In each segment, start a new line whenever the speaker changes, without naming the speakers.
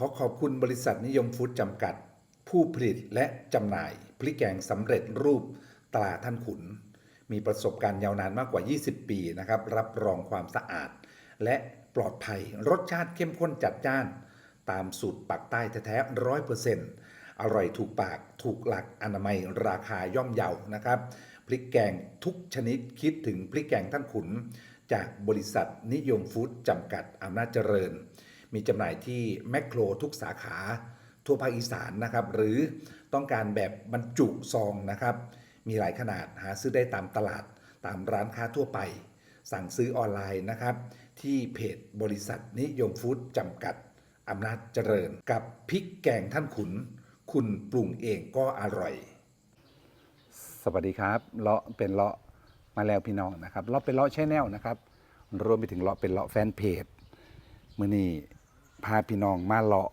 ขอขอบคุณบริษัทนิยมฟู้ดจำกัด ผู้ผลิตและจำหน่าย พริกแกงสำเร็จรูปตราท่านขุน มีประสบการณ์ยาวนานมากกว่า 20 ปีนะครับ รับรองความสะอาด และปลอดภัยรสชาติเข้มข้นจัดจ้าน ตามสูตรปักใต้แท้ๆร้อยเปอร์เซ็นต์อร่อยถูกปากถูกหลักอนามัยราคาย่อมเยานะครับพริกแกงทุกชนิดคิดถึงพริกแกงท่านขุน จากบริษัทนิยมฟู้ดจำกัดอำนาจเจริญ มีจำหน่ายที่แมคโครทุกสาขาทั่วภาคอีสานนะครับ หรือต้องการแบบบรรจุซองนะครับ มีหลายขนาดหาซื้อได้ตามตลาดตามร้านค้าทั่วไป สั่งซื้อออนไลน์นะครับ ที่เพจบริษัทนิยมฟู้ดจำกัดอำนาจเจริญ กับพริกแกงท่านขุน คุณปรุงเองก็อร่อย สวัสดีครับเลาะเป็นเลาะมาแล้วพี่น้องนะครับเลาะเป็นเลาะแชแนลนะครับ รวมไปถึงเลาะเป็นเลาะแฟนเพจมือนี้ พาพี่น้องมาเลาะ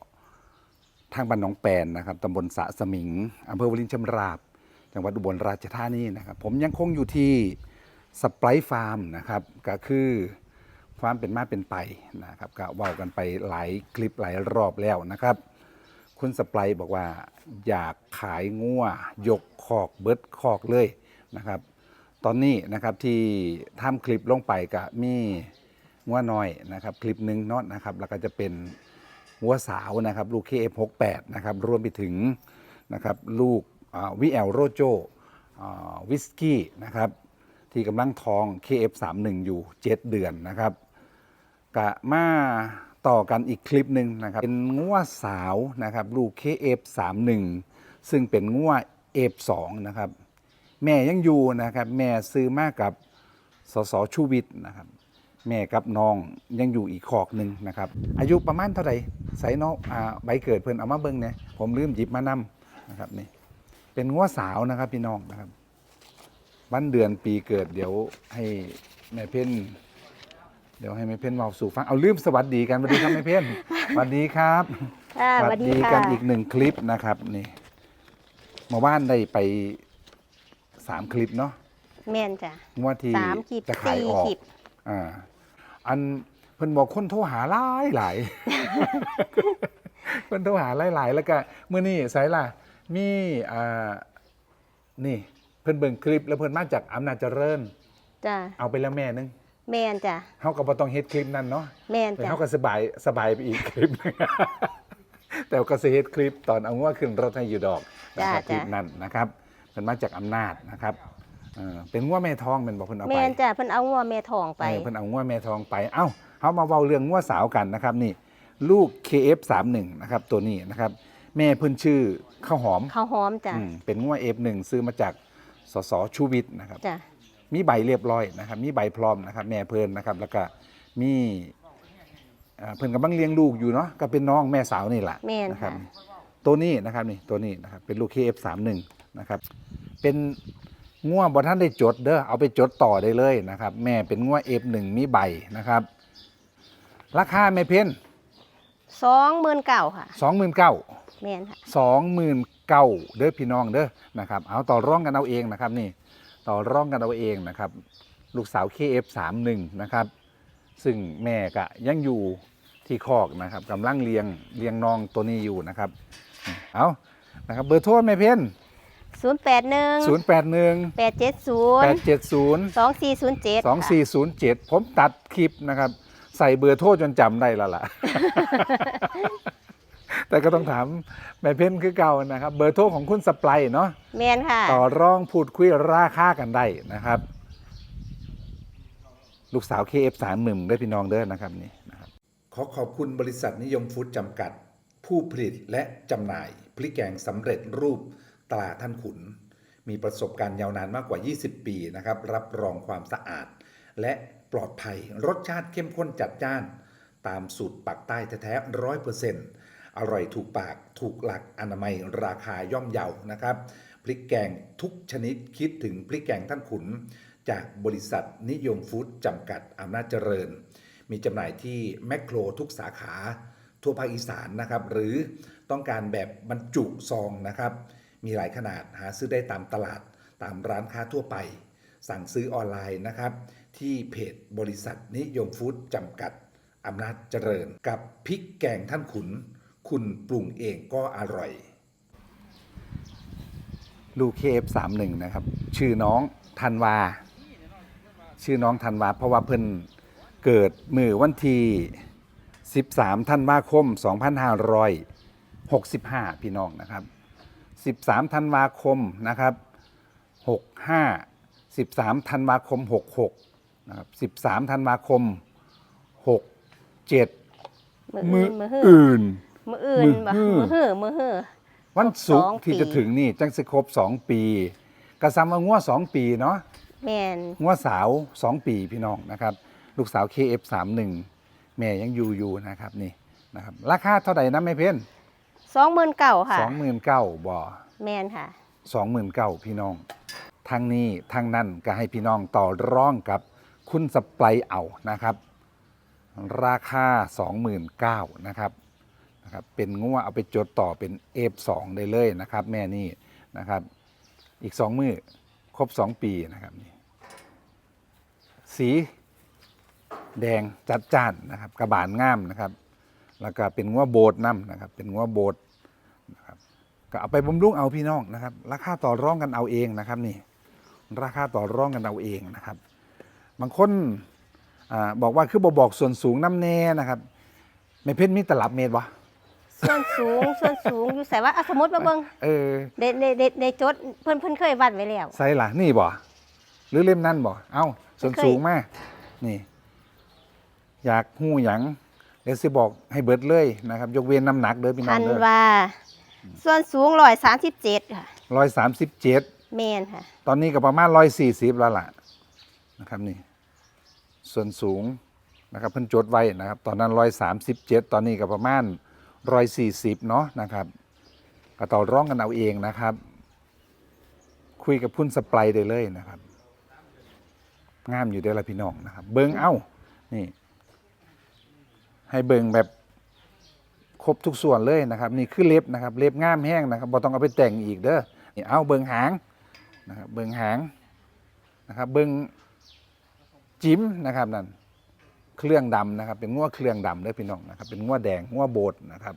ทางบ้านหนองแปนนะครับตำบลสะสมิงอำเภอวลินชำราบ จังหวัดอุบลราชธานีนะครับ ผมยังคงอยู่ที่สไปร์ฟาร์มนะครับ ก็คือความเป็นมาเป็นไปนะครับก็เว่ากันไปหลายคลิปหลายรอบแล้วนะครับ คุณสไปร์บอกว่าอยากขายงัวยกคอกเบิดคอกเลยนะครับ ตอนนี้นะครับที่ทำคลิปลงไปก็มี งัวน้อยนะครับคลิปหนึ่งเนาะนะครับแล้วก็จะเป็นงัวสาวนะครับลูก KF68 นะครับรวมไปถึงนะครับลูกวิแอลโรโจวิสกี้นะครับที่กำลังท้อง KF31 อยู่ 7 เดือนนะครับกะมาต่อกันอีกคลิปหนึ่งนะครับเป็นงัวสาวนะครับลูก KF31 ซึ่งเป็นงัว F2 นะครับแม่ยังอยู่นะครับแม่ซื้อมากับสสชูวิทย์นะครับ แม่กับน้องยังอยู่อีกขอกหนึ่งนะครับ อายุประมาณเท่าไหร่ใส่น้องอ่าใบเกิดเพิ่นเอามาเบิ่งเนี่ยผมลืมหยิบมานำนะครับนี่เป็นงัวสาวนะครับพี่น้องนะครับวันเดือนปีเกิดเดี๋ยวให้แม่เพ่นเดี๋ยวให้แม่เพ่นเมาสู่ฟังเอาลืมสวัสดีกันสวัสดีครับแม่เพ่นสวัสดีครับ
ค่ะสวัสดี
กั
ค่ะ
นอีกหนึ่งคลิปนะครับนี่เมาบ้านได้ไปสามคลิปเนาะ
แม่นจ้ะ
งวดที่
สามขีด
จะขาย
สี่
ออก
ขีด
อ่า อันเพิ่นบอกคนโทรหาหลายหลายเพิ่นโทรหาหลายหลายแล้วก็มื้อนี้ไสล่ะ มีอ่านี่ เพิ่นเบิ่งคลิปแล้วเพิ่นมาจากอำนาจเจริญ
จ้ะ
เอาไปแล้วแม่นึง
แม่นจ้ะ
เฮาก็บ่ต้องเฮ็ดคลิปนั้นเนาะ
แม่น
แต่
จ้ะ
เขาก็สบายสบายไปอีกคลิปหนึงแต่ก็สิเฮ็ดคลิปตอนเอางัวขึ้นรถให้อยู่ดอกนะครับคลิปนั้นนะครับเป็นมาจากอำนาจนะครับเออเป็นงัวแม่ทองเป็นบอกเพิ่นเอาไป
แม่นจ้ะเพิ่นเอางัวแม่ทองไป
เออเพิ่นเอางัวแม่ทองไป เอ้าเขามาเว้าเรื่องงัวสาวกันนะครับนี่ ลูก KF31 นะครับตัวนี้นะครับ แม่เพิ่นชื่อข้าวหอม
ข้าวหอมจ้ะ
อืมเป็นงัว F1 ซื้อมาจากสสชูวิทย์นะครับ
จ้ะ
มีใบเรียบร้อยนะครับ มีใบพร้อมนะครับ แม่เพิ่นนะครับ แล้วก็มีอ่าเพิ่นกำลังเลี้ยงลูกอยู่เนาะก็เป็นน้องแม่สาวนี่แหละ
แม่น
นะครับ
ค่ะ
ตัวนี้นะครับนี่ตัวนี้นะครับเป็นลูก KF31 นะครับ เป็น ง่วบ่ท่านได้จดเด้อเอาไปจดต่อได้เลยนะครับ แม่เป็นง่ว F1 มีใบนะครับ ราคาแม่เพ้น
สองหมื่นเก้าค่ะ
29,000
แม่นค่ะ
สองหมื่นเก้าเด้อพี่น้องเด้อนะครับ เอาต่อร่องกันเอาเองนะครับนี่ต่อร่องกันเอาเองนะครับ ลูกสาว KF31 นะครับ ซึ่งแม่ก็ยังอยู่ที่คอกนะครับกำลังเลี้ยงเลี้ยงน้องตัวนี้อยู่นะครับ เอานะครับเบอร์โทรแม่เพ้น
ศูนย์แปดหนึ่ง
0 8 1
แปดเจ็ดศูนย์
8 7 0
สองสี่ศูนย์เจ็ด
2 4 0 7ผมตัดคลิปนะครับ ใส่เบอร์โทรจนจำได้แล้วล่ะ แต่ก็ต้องถามแม่เพ้นคือเก่านะครับ เบอร์โทรของคุณสปายเนาะ
แม่นค่ะ
ต่อรองพูดคุยราคากันได้นะครับ ลูกสาว KF31 ได้พี่น้องเด้อนะครับนี่นะครับ ขอขอบคุณบริษัทนิยมฟู้ดจำกัด ผู้ผลิตและจำหน่าย พริกแกงสำเร็จรูป ตราท่านขุน มีประสบการณ์ยาวนานมากกว่า 20 ปีนะครับ รับรองความสะอาด และปลอดภัยรสชาติเข้มข้นจัดจ้าน ตามสูตรปักใต้แท้ๆร้อยเปอร์เซ็นต์อร่อยถูกปากถูกหลักอนามัยราคาย่อมเยานะครับพริกแกงทุกชนิดคิดถึงพริกแกงท่านขุน จากบริษัทนิยมฟู้ดจำกัดอำนาจเจริญ มีจำหน่ายที่แมคโครทุกสาขา ทั่วภาคอีสานนะครับ หรือต้องการแบบบรรจุซองนะครับ มีหลายขนาดหาซื้อได้ตามตลาดตามร้านค้าทั่วไป สั่งซื้อออนไลน์นะครับ ที่เพจบริษัทนิยมฟู้ดจำกัดอำนาจเจริญ กับพริกแกงท่านขุน คุณปรุงเองก็อร่อย ลูกเคฟสามหนึ่งนะครับ ชื่อน้องธันวา ชื่อน้องธันวา เพราะว่าเพิ่นเกิดมือวันที่ 13 ธันวาคม 2565 พี่น้องนะครับ 13ธันวาคมนะครับ65 13ธันวาคม 66นะครับ13ธันวาคม 67
มือ
มื
อื่
อน
มือ
อื่น
หือมืออื่นบ่
มื้อ
มือหือมือหือ
วันศุก
ส
ร์
อง
ที่
ปี
จะถึงนี่จังสิครบ 2 ปีกระซำว่างัว2 ปีเนาะ
แม่น
งัวสาว 2 ปีพี่น้องนะครับ ลูกสาว KF31 แม่ยังอยู่อยู่นะครับนี่นะครับราคาเท่าไหร่นะแม่เพ้น
สองหมื่นเก่าค่ะ
สองหมื่นเก้าบ่
แม่นค่ะ
สองหมื่นเก้าพี่น้องทางนี้ทางนั้นก็ให้พี่น้องต่อร่องกับคุณสไปร์เอานะครับ ราคา 29,000นะครับนะครับเป็นงัวเอาไปจดต่อเป็น F2 ได้เลยนะครับ แม่นี่นะครับ อีก 2 มือครบ 2 ปีนะครับนี่สีแดงจัดจ้านนะครับ กระบาลงามนะครับ แล้วก็เป็นงัวโบดน้ำนะครับ เป็นงัวโบดนะครับก็เอาไปบำรุงเอาพี่น้องนะครับ ราคาต่อรองกันเอาเองนะครับนี่ ราคาต่อรองกันเอาเองนะครับ บางคนอาบอกว่าคือบ่บอกส่วนสูงน้ำแน่นะครับไม่เพ้นมีตลับเมตรวะ
ส่วนสูงส่วนสูงอยู่ใส่ว่าอะสมมติมาเบิ่ง
เออ
เดเดเดเดจดเพิ่นเพิ่นเคยวัดไว้แล้ว
ไซส์ล่ะนี่บ่หรือเล่มนั่นบ่เอ้าส่วน
ไม่เคย
สูงมากนี่ อยากหู้หยัง เดี๋ยวสิบอกให้เบิดเลยนะครับ ยกเว้นน้ำหนักเด้อพี่น้อ
พั
ง
น
เด้อ
ว่า ส่วนสูงร้อยสามสิบเจ็ดค่ะ
ร้อยสามสิบเจ็ด
แม่นค่ะ
ตอนนี้ก็ประมาณร้อยสี่สิบแล้วล่ะนะครับนี่ ส่วนสูงนะครับเพิ่นจดไว้นะครับ ตอนนั้นร้อยสามสิบเจ็ดตอนนี้ก็ประมาณร้อยสี่สิบเนาะนะครับก็ต่อร้องกันเอาเองนะครับ คุยกับพุ่นสไปร์ได้เลยนะครับ งามอยู่เด้อละพี่น้องนะครับ เบิงเอ้า นี่ ให้เบิงแบบครบทุกส่วนเลยนะครับ นี่คือเล็บนะครับ เล็บงามแห้งนะครับบ่ต้องเอาไปแต่งอีกเด้อนี่เอาเบิงหางนะครับเบิงหางนะครับเบิงจิ้มนะครับนั่นเครื่องดำนะครับ เป็นง้วเครื่องดำเด้อพี่น้องนะครับ เป็นง้วแดงง้วโบดนะครับ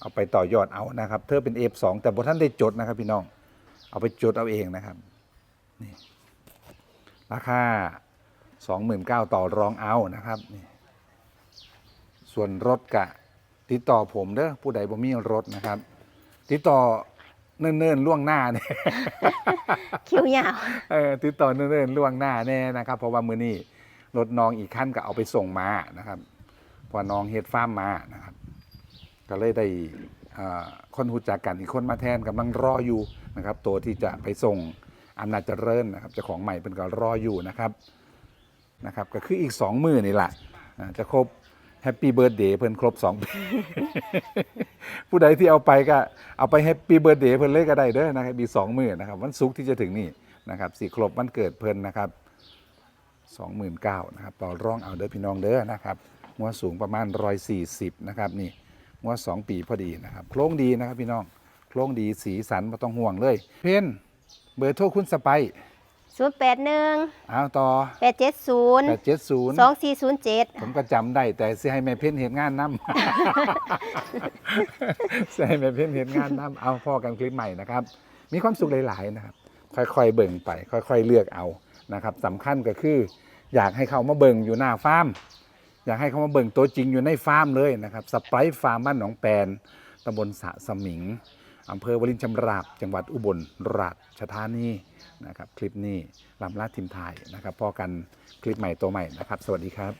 เอาไปต่อยอดเอานะครับ เธอเป็น F2 แต่บ่ท่านได้จดนะครับ พี่น้อง เอาไปจดเอาเองนะครับนี่ราคา 29,000ต่อรองเอานะครับนี่ ส่วนรถกะ ติดต่อผมเด้อผู้ใดบ่มีรถนะครับ ติดต่อเนิ่นๆล่วงหน้าเนี่ย
คิ้วยาว
เออติดต่อเนิ่นๆล่วงหน้าแน่นะครับ เพราะว่ามื้อนี้รถน้องอีกขั้นก็เอาไปส่งมานะครับเพราะว่าน้องเฮ็ดฟาร์มมานะครับ ก็เลยได้อ่าคนหูจักกันอีกคนมาแทนกำลังรออยู่นะครับ ตัวที่จะไปส่งอำนาจเจริญนะครับเจ้าของใหม่เป็นก็รออยู่นะครับนะครับ ก็คืออีกสองมือนี่แหละอ่าจะครบ แฮปปี้เบิร์ดเดย์เพิ่นครบสองปีผู้ใดที่เอาไปก็เอาไปแฮปปี้เบิร์ดเดย์เพิ่นเลยก็ได้เด้อนะครับมีสองมือนะครับวันศุกร์ที่จะถึงนี่นะครับสี่ครบวันเกิดเพิ่นนะครับสองหมื่นเก้านะครับต่อร่องเอาเด้อพี่น้องเด้อนะครับงัวสูงประมาณร้อยสี่สิบนะครับนี่งัวสองปีพอดีนะครับโครงดีนะครับพี่น้องโครงดีสีสันไม่ต้องห่วงเลย เพนเบอร์โทรคุณสไป
ศูนย์แปดหนึ่ง
เอาต่อ
แปดเจ็ดศูนย์
แปดเจ็ดศูนย์
สองสี่ศูนย์เจ็ด
ผมก็จำได้แต่สิให้แม่เพ้นเห็นงานน้ำ สิให้แม่เพ้นเห็นงานน้ำเอาพ่อกันคลิปใหม่นะครับ มีความสุขหลายๆนะครับ ค่อยๆเบิ่งไป ค่อย ๆเลือกเอานะครับสำคัญก็คือ อยากให้เขามาเบิ่งอยู่หน้าฟาร์มอยากให้เขามาเบิ่งตัวจริงอยู่ในฟาร์มเลยนะครับสไปร์ฟาร์มบ้านหนองแปนตำบลสะสมิง อำเภอวลินชำราบ จังหวัดอุบลราชธานีนะครับ คลิปนี้ลำลาทีมไทยนะครับพอกันคลิปใหม่ตัวใหม่นะครับ สวัสดีครับ